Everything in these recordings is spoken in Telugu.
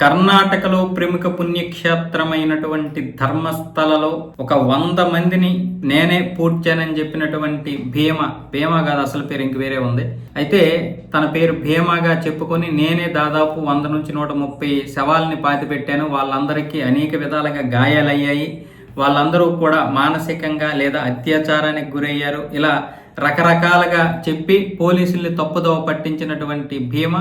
కర్ణాటకలో ప్రముఖ పుణ్యక్షేత్రమైనటువంటి ధర్మస్థలలో ఒక వంద మందిని నేనే పూడ్చానని చెప్పినటువంటి భీమ భీమ కాదు అసలు పేరు ఇంక వేరే ఉంది. అయితే తన పేరు భీమాగా చెప్పుకొని నేనే దాదాపు వంద నుంచి నూట ముప్పై శవాల్ని పాతి పెట్టాను వాళ్ళందరికీ అనేక విధాలుగా గాయాలయ్యాయి. వాళ్ళందరూ కూడా మానసికంగా లేదా అత్యాచారానికి గురయ్యారు. ఇలా రకరకాలుగా చెప్పి పోలీసుల్ని తప్పుదోవ పట్టించినటువంటి భీమ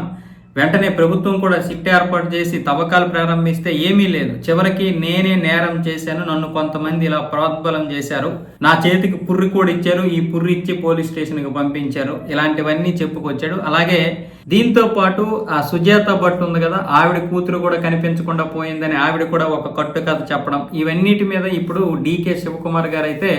వెంటనే ప్రభుత్వం కూడా సిట్ ఏర్పాటు చేసి తవ్వకాలు ప్రారంభిస్తే ఏమీ లేదు. చివరికి నేనే నేరం చేశాను. నన్ను కొంతమంది ఇలా ప్రోద్బలం చేశారు. నా చేతికి పుర్రి కూడా ఇచ్చారు. ఈ పుర్రి ఇచ్చి పోలీస్ స్టేషన్కి పంపించారు. ఇలాంటివన్నీ చెప్పుకొచ్చాడు. అలాగే దీంతో పాటు ఆ సుజాత భట్ ఉంది కదా ఆవిడ కూతురు కూడా కనిపించకుండా పోయిందని ఆవిడ కూడా ఒక కట్టు కథ చెప్పడం. ఇవన్నిటి మీద ఇప్పుడు డీకే శివకుమార్ గారు అయితే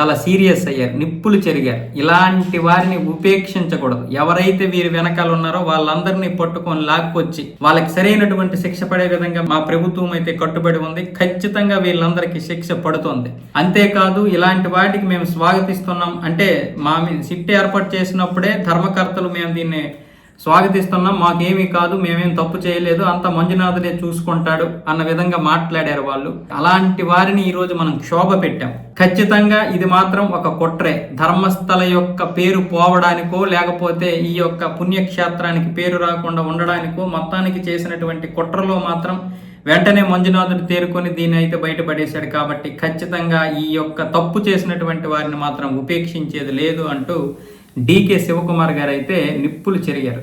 చాలా సీరియస్ అయ్యారు నిప్పులు చెరిగారు. ఇలాంటి వారిని ఉపేక్షించకూడదు. ఎవరైతే వీరి వెనకాల ఉన్నారో వాళ్ళందరినీ పట్టుకొని లాక్కొచ్చి వాళ్ళకి సరైనటువంటి శిక్ష పడే విధంగా మా ప్రభుత్వం అయితే కట్టుబడి ఉంది. ఖచ్చితంగా వీళ్ళందరికీ శిక్ష పడుతుంది. అంతేకాదు ఇలాంటి వాటికి మేము స్వాగతిస్తున్నాం. అంటే మా మీ- సిట్ ఏర్పాటు చేసినప్పుడే ధర్మకర్తలు మేము దీన్ని స్వాగతిస్తున్నాం. మాకేమీ కాదు మేమేం తప్పు చేయలేదు అంత మంజునాథుడే చూసుకుంటాడు అన్న విధంగా మాట్లాడారు వాళ్ళు. అలాంటి వారిని ఈరోజు మనం క్షోభ పెట్టాం. ఖచ్చితంగా ఇది మాత్రం ఒక కుట్రే. ధర్మస్థల యొక్క పేరు పోవడానికో లేకపోతే ఈ యొక్క పుణ్యక్షేత్రానికి పేరు రాకుండా ఉండడానికో మొత్తానికి చేసినటువంటి కుట్రలో మాత్రం వెంటనే మంజునాథుడు తేరుకొని దీని అయితే బయటపడేశాడు కాబట్టి ఖచ్చితంగా ఈ యొక్క తప్పు చేసినటువంటి వారిని మాత్రం ఉపేక్షించేది లేదు అంటూ డికే శివకుమార్ గారు అయితే నిప్పులు చెరిగారు.